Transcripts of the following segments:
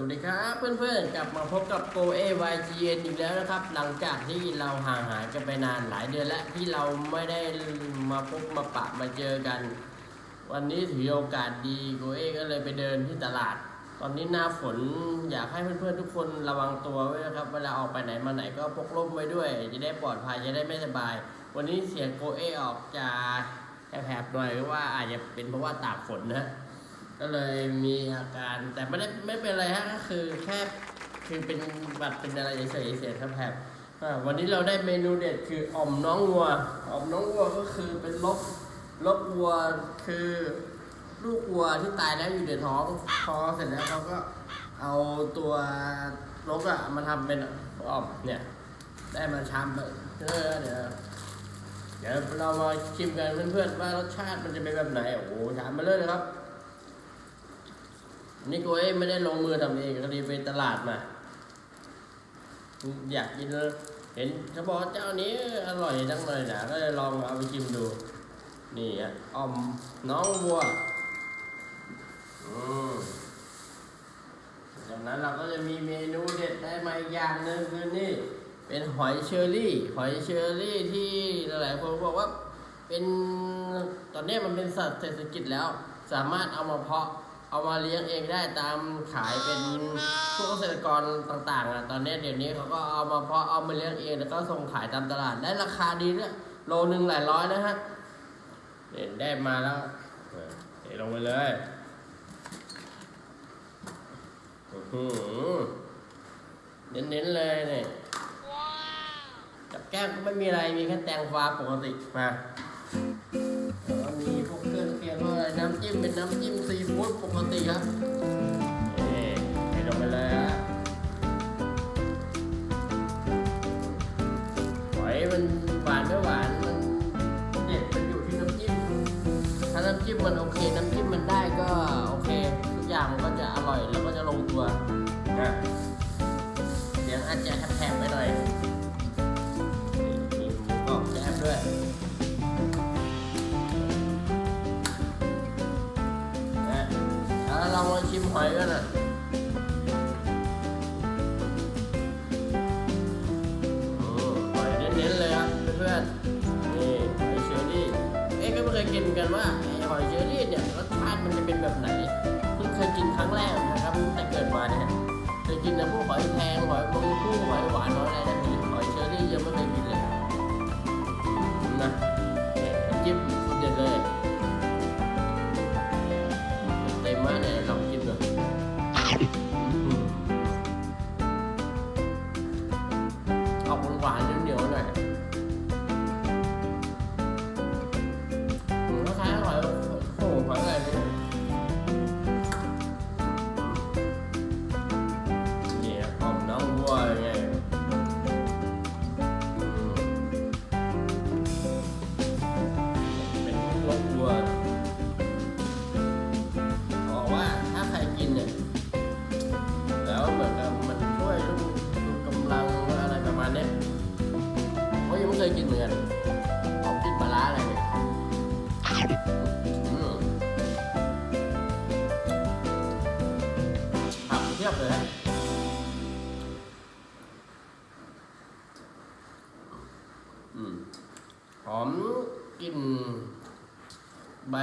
สวัสดีครับเพื่อนๆ กลับมาพบกับโกเอวจีเอ็นอีกแล้วนะครับ หลังจากที่เราห่างหายกันไปนานหลายเดือนแล้วที่เราไม่ได้มาพบมาปะมาเจอกัน วันนี้ถือโอกาสดีโกเอก็เลยไปเดินที่ตลาด ตอนนี้หน้าฝนอยากให้เพื่อนๆทุกคนระวังตัวไว้นะครับ เวลาออกไปไหนมาไหนก็พกร่มไว้ด้วย จะได้ปลอดภัยจะได้ไม่สบาย วันนี้เสียงโกเอออกจะแผบๆหน่อยเพราะว่าอาจจะเป็นเพราะว่าตากฝนนะ ก็เลยมีอาการแต่ไม่ได้ไม่เป็นไรฮะก็คือแค่คือเป็นบัตรเป็นอะไรเฉยๆเสียครับแผบวันนี้เราได้เมนูเด็ดคืออ่อมน้องวัวอ่อมน้องวัวก็คือเป็นลบลบวัวคือลูกวัวที่ตายแล้วอยู่ในท้องพอเสร็จแล้วเขาก็เอาตัวลกอะมาทำเป็นอ่อมเนี่ยได้มาชามแบบเออเดี๋ยวเดี๋ยวเรามาชิมกันเพื่อนๆว่ารสชาติมันจะเป็นแบบไหนโอ้โหชามมาเลยนะครับ นี่กูเอ้ไม่ได้ลงมือทำเองก็ดีไปตลาดมา อยากกินเห็นเขาบอกเจ้านี้อร่อยจังเลยนะก็เลยลองเอาไปชิมดู นี่อะอ่อมน้องวัวอืมจากนั้นเราก็จะมีเมนูเด็ดได้มาอีกอย่างหนึ่งคือนี่ เป็นหอยเชอรี่ หอยเชอรี่ที่หลายๆคนบอกว่าเป็นตอนนี้มันเป็นสัตว์เศรษฐกิจแล้ว สามารถเอามาเพาะ เอามาเลี้ยงเองได้ตามขายเป็นพวกเกษตรกรต่างๆอะตอนนี้เดี๋ยวนี้เขาก็เอามาเพาะเอามาเลี้ยงเองแล้วก็ส่งขายตามตลาดได้ราคาดีด้วยโลหนึ่งหลายร้อยนะฮะเนี่ยได้มาแล้วเออเทลงไปเลยเน้นๆเลยเนี่ยกับแก้มก็ไม่มีอะไรมีแค่แตงฟ้าปกติมา ฟู้ดปกติครับนี่เลงไปเลยฮะหอยมันหวานไม่หวานมันเด็ดมันอยู่ที่น้ำจิ้ม ถ้าน้ำจิ้มมันโอเคน้ำจิ้ม เรามาชิมหอยกันอะโอ้หอยเน้นๆเลยครับเพื่อนๆนี่หอยเชอรี่เอ๊ะก็ไม่เคยกินกันว่าไอหอยเชอรี่เนี่ยรสชาติมันจะเป็นแบบไหนเพิ่งเคยกินครั้งแรกนะครับตั้งแต่เกิดมาเนี่ยเคยกินแต่พวกหอยแครงหอยมังคู่หอยหวานหอยอะไรนะ ใบ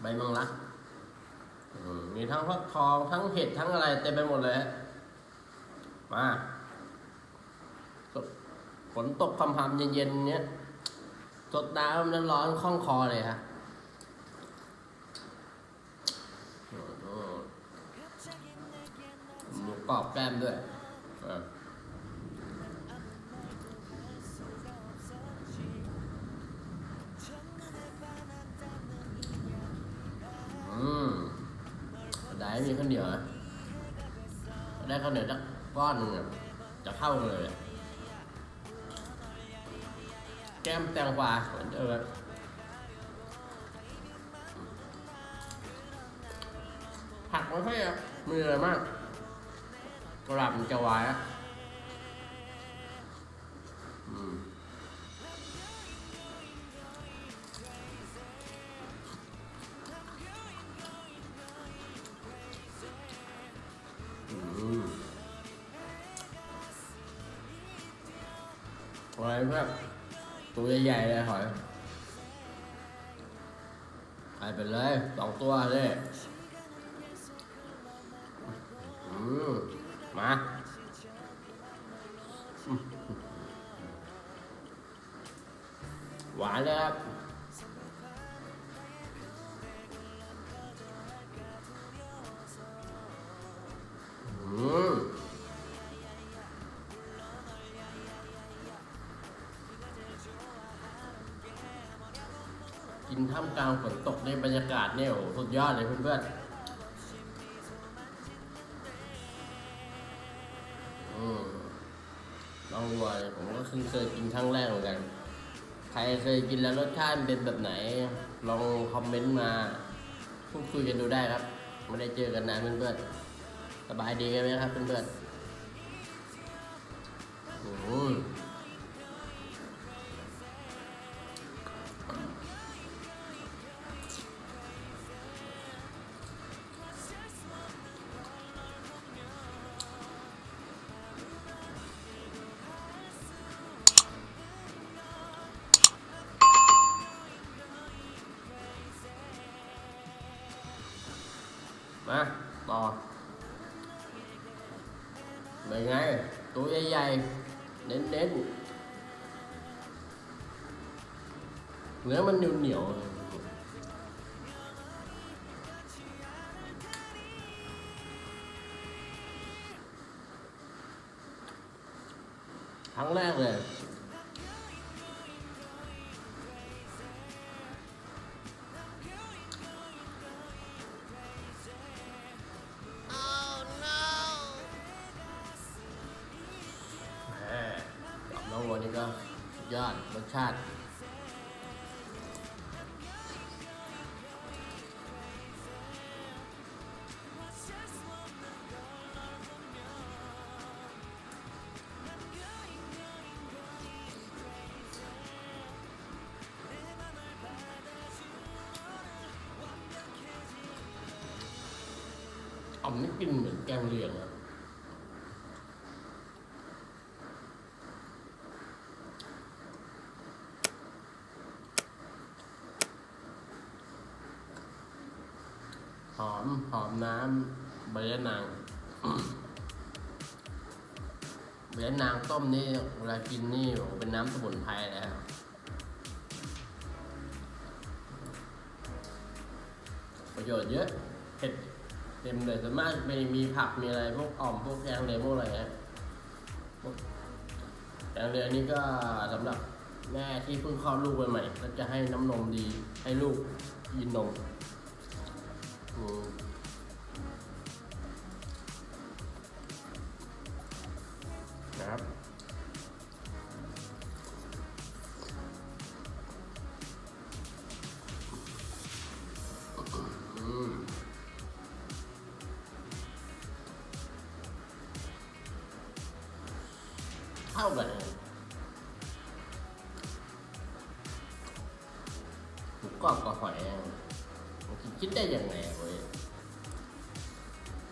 ใบมังลักมีทั้งฟักทองทั้งเห็ดทั้งอะไรเต็มไปหมดเลย มาฝนตกพรำๆเย็นๆเนี้ยสดน้ำนั้นร้อนคล่องคอเลยฮะหมูกรอบแก้มด้วยอะ ก้อนหนึงอะจะเข้ากันเลยอะแก้มแตงกวาเหมือนเดิมผักไม่ค่อยมีอะไรมากกระหล่ำจะไวานอะ เพื่อนตัวใหญ่ๆเลยหอยไปไปเลยสองตัวเลย กินท่ามกลางฝนตกในบรรยากาศเนี่ยโอ้สุดยอดเลยเพื่อนๆอืมลองวัวผมก็เพิ่งเคยกินครั้งแรกเหมือนกัน ใครเคยกินแล้วรสชาติเป็นแบบไหน ลองคอมเมนต์มาพูดคุยกันดูได้ครับ ไม่ได้เจอกันนานเพื่อนๆสบายดีกันไหมครับเพื่อนๆ ตัวใหญ่ๆเน้นๆ อ๋อมนี่กินเหมือนแกงเหลืองอะหอม หอมน้ำใบยะนางใบยะนางต้มนี่เวลากินนี่เป็นน้ำสมุนไพรเลยครับประโยชน์เยอะ เต็มเลยส่วนมากไม่มีผักมีอะไรพวกอ่อมพวกแกงเลยพวกอะไรฮะแกงเรือนี่ก็สำหรับแม่ที่เพิ่งคลอดลูกใหม่ๆก็จะให้น้ำนมดีให้ลูกกินนม กรอบกับหอยอะมันคิดได้ยังไงเว้ย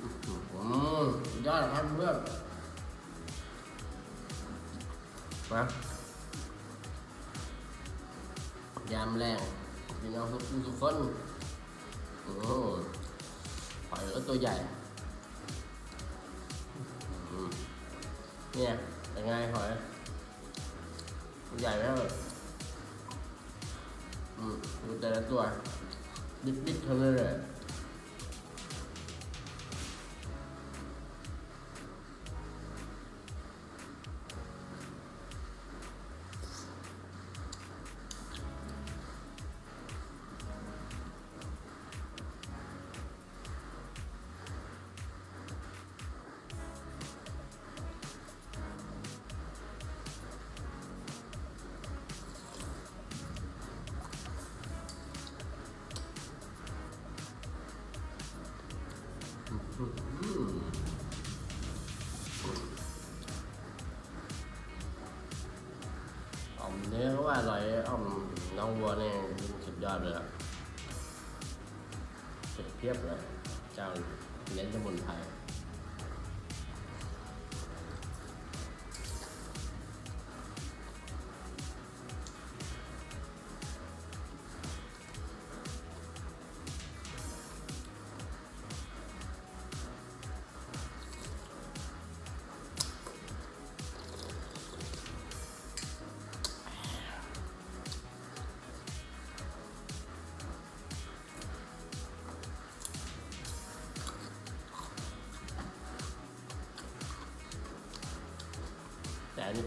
อืมสุดยอดครับเพื่อนมายามแรงพี่น้องทุกทุกคนโอ้หอยก็ตัวใหญ่เนี่ยเป็นไงหอย ตัวใหญ่ไหมครับอืม ดูแต่ละตัวดิบๆ อ่อมเนื้อว่าอร่อยอ่อมน้องวัวเนี่ยสุดยอดเลยครับเผ็ดเพียบเลย เจ้าเน้นสมุนไพร อัน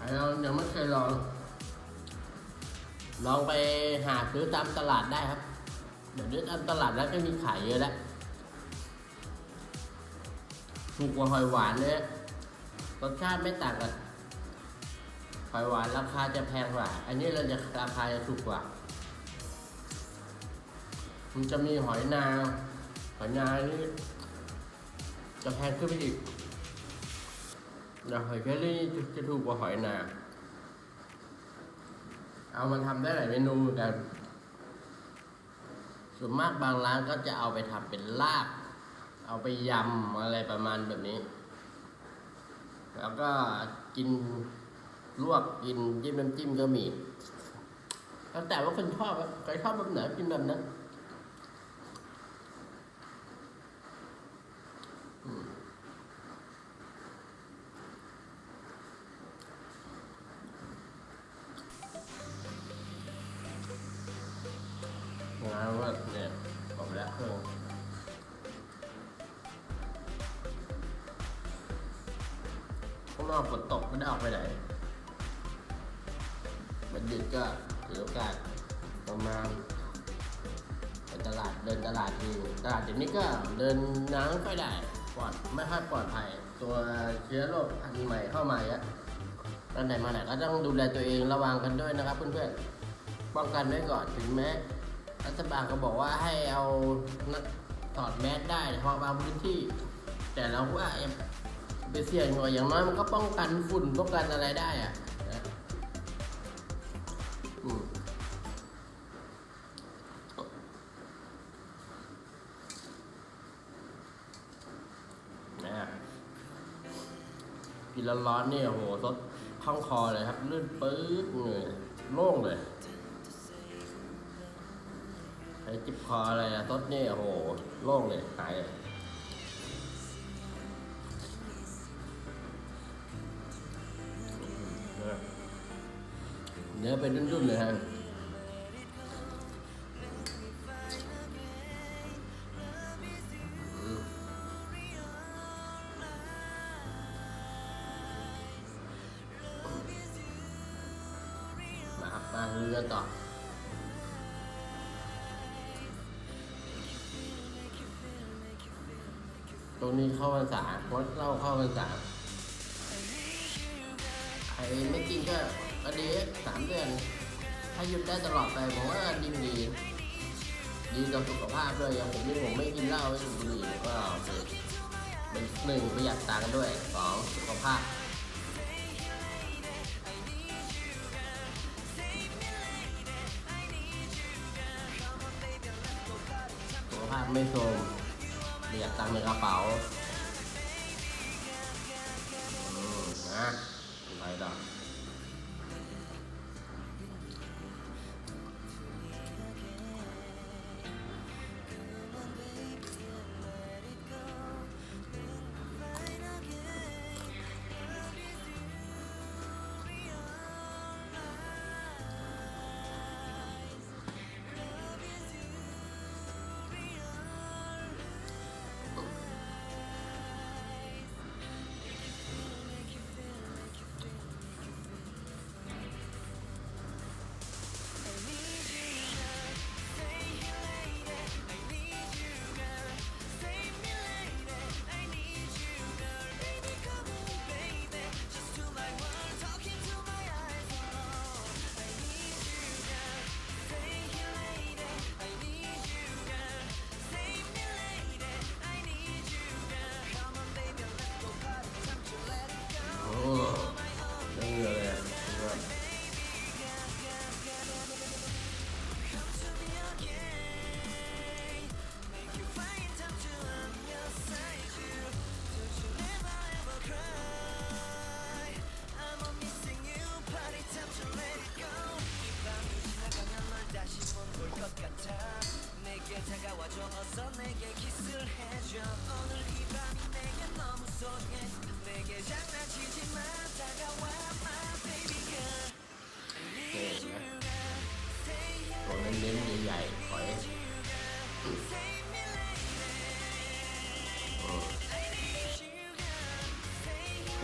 เรายังไม่เคยลอง ลองไปหาซื้อตามตลาดได้ครับ เดี๋ยวนี้ตามตลาดแล้วก็มีขายเยอะแล้วถูกกว่าหอยหวานเลยรสชาติไม่ต่างกันหอยหวานราคาจะแพงกว่า อันนี้เราจะราคาจะถูกกว่า มันจะมีหอยนางหอยนางนี่จะแพงขึ้นไปอีก แล้วหอยเชอรี่จะถูกกว่าหอยนา เอามาทำได้หลายเมนูกัน ส่วนมากบางร้านก็จะเอาไปทำเป็นลาบ เอาไปยำอะไรประมาณแบบนี้ แล้วก็กินลวกกินจิ้มน้ำจิ้มก็มีแล้วแต่ว่าคนชอบใครชอบแบบไหนกินแบบนั้น ฝนตกไม่ได้ออกไปไหนมันหยุก็ถือโอกาสประมาณไปตลาดเดินตลาดทีตลาดเดี๋ยวนี้ก็เดินน้ำไม่ค่อยได้ปลอดไม่ค่อยปลอดภัย ตัวเชื้อโรคพันใหม่เข้ามาเยอะตอนไหนมาไหนก็ต้องดูแลตัวเองระวังกันด้วยนะครับเพื่อนๆป้องกันไว้ก่อนถึงแม้รัฐบาลก็บอกว่าให้เอานักถอดแมสได้เฉพาะบางพื้นที่ แต่เราว่า ไปเสี่ยงหน่อยอย่างน้อยมันก็ป้องกันฝุ่นป้องกันอะไรได้อะนะอืมนะกินร้อนๆนี่โอ้โหสดคล่องคอเลยครับลื่นปื๊ดเลยโล่งเลยใช้จิบคออะไรอะต้นนี่โอ้โหโล่งเลยหายเลย นื้อเป็นรุ่นๆเลยฮะมาครับมาเรือต่อตรงนี้เข้าพรรษาวัดเล่าเข้าพรรษาใครไม่กินก็ ก็ดีสามเดือนถ้าหยุดได้ตลอดไปผมว่าดีดี ดีต่อสุขภาพด้วยอย่างผมนี่ผมไม่กินเหล้าไม่สูบบุหรี่ก็โอเคเป็นหนึ่งประหยัดตังค์ด้วยสองสุขภาพสุขภาพไม่โทรมประหยัดตังค์ในกระเป๋าอืมนะไปต่อ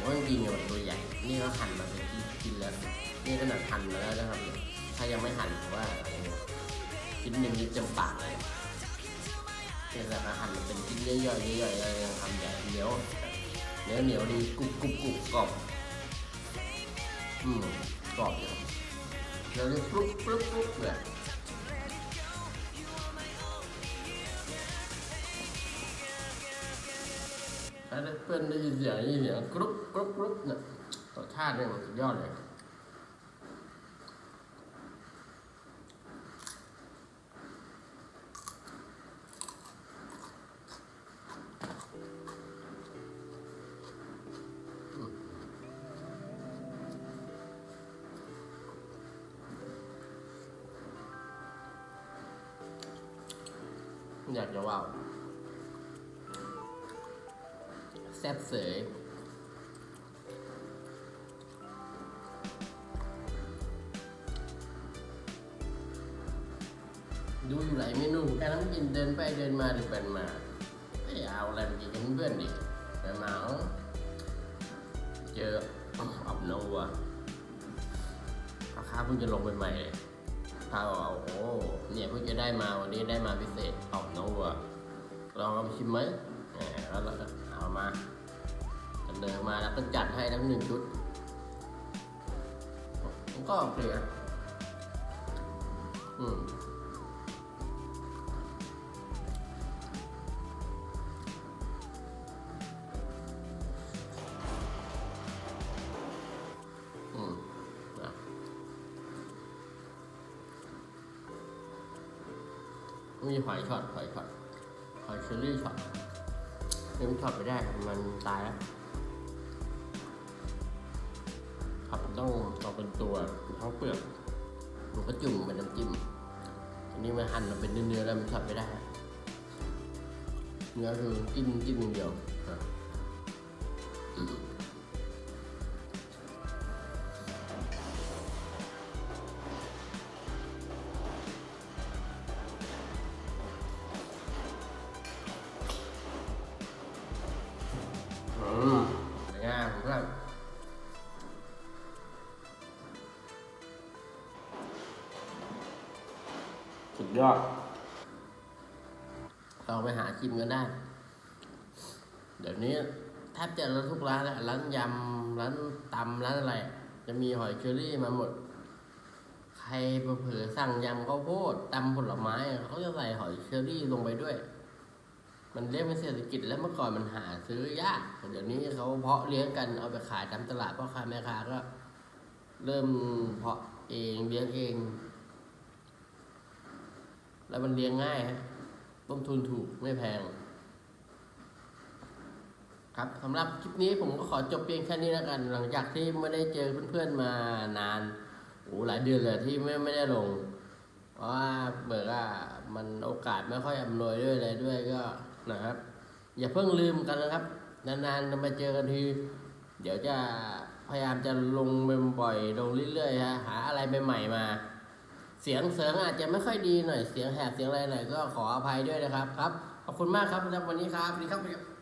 เพราจริงๆเนี่ยมันตัวใหญ่ นี่ก็หั่นมาเป็นชิ้นแล้ว นี่ขนาดหั่นมาแล้วนะครับ ถ้ายังไม่หั่นผมว่าชิ้นหนึ่งนี่เต็มปากเลยนี่แหละครับหั่นเป็นชิ้นย่อยๆย่อยๆแล้วยังทำใหญ่เหนียวเหนียวเหนียวๆดีกรุบกรุบกรุบกรอบอืมกรอบอยู่แล้วนี่กรุบกรุบกรุบเลย ถ้เพื่อนได้ยินเสียงได้ยินเสียงกรุ๊ปกรุ๊ปกรุ๊ปเนี่ยรสชาติเนี่ยมันสุดยอดเลยอืมอยากจะว่าว แซ่บเสยดูอยู่หลายเมนูเหมือนกันน้ำกินเดินไปเดินมาเดินไปมาไม่เอาอะไรกินกับเพื่อนดิไปมาเอาเจออับนวัวราคาเพิ่งจะลงใหม่ๆเลยถ้าเอาโอ้เนี่ยเพิ่งจะได้มาวันนี้ได้มาพิเศษอับนวัวลองเอาไปชิมไหมแหมแล้ว เราก็เอามาเดินมาแล้วก็จัดให้ทั้งหนึ่งชุดมันก็โอเคนะอืมอืมนะมีหอยช็อตหอยช็อตหอยเชอรี่ช็อตเล่มช็อตไปได้มันตายแล้ว ต้องเอาเป็นตัวทั้งเปลือกมันก็จุ่มเป็นน้ำจิ้มอันนี้มันหั่นมาเป็นเนื้อๆแล้วมันช็อตไม่ได้ เนื้อคือจิ้มจิ้มอย่างเดียวอะอืมอืมง่ายผมก็ ยอดลองไปหาชิมกันได้ เดี๋ยวนี้แทบจะร้านทุกร้านแหละร้านยำ ร้านตำร้านอะไร จะมีหอยเชอรี่มาหมด ใครเผลอสั่งยำข้าวโพดตำผลไม้เขาจะใส่หอยเชอรี่ลงไปด้วย มันเรียกเป็นเศรษฐกิจแล้วเมื่อก่อนมันหาซื้อยากเดี๋ยวนี้เขาเพาะเลี้ยงกันเอาไปขายตามตลาดพ่อค้าแม่ค้าก็ เริ่มเพาะเองเลี้ยงเอง แล้วมันเลี้ยงง่ายฮะต้นทุนถูกไม่แพง ครับสำหรับคลิปนี้ผมก็ขอจบเพียงแค่นี้แล้วกัน หลังจากที่ไม่ได้เจอเพื่อนๆมานานโอ้หลายเดือนเลยที่ไม่ไม่ได้ลง เพราะว่าเบิกว่ามันโอกาสไม่ค่อยอำนวยด้วยอะไรด้วยก็นะครับ อย่าเพิ่งลืมกันนะครับ นานๆจะมาเจอกันทีเดี๋ยวจะพยายามจะลงบ่อยๆลงเรื่อยๆฮะหาอะไรใหม่ๆมา เสียงเสริงอาจจะไม่ค่อยดีหน่อยเสียงแหบเสียงอะไรหน่อยก็ขออภัยด้วยนะครับครับขอบคุณมากครับสำหรับวันนี้ครับสวัสดีครับ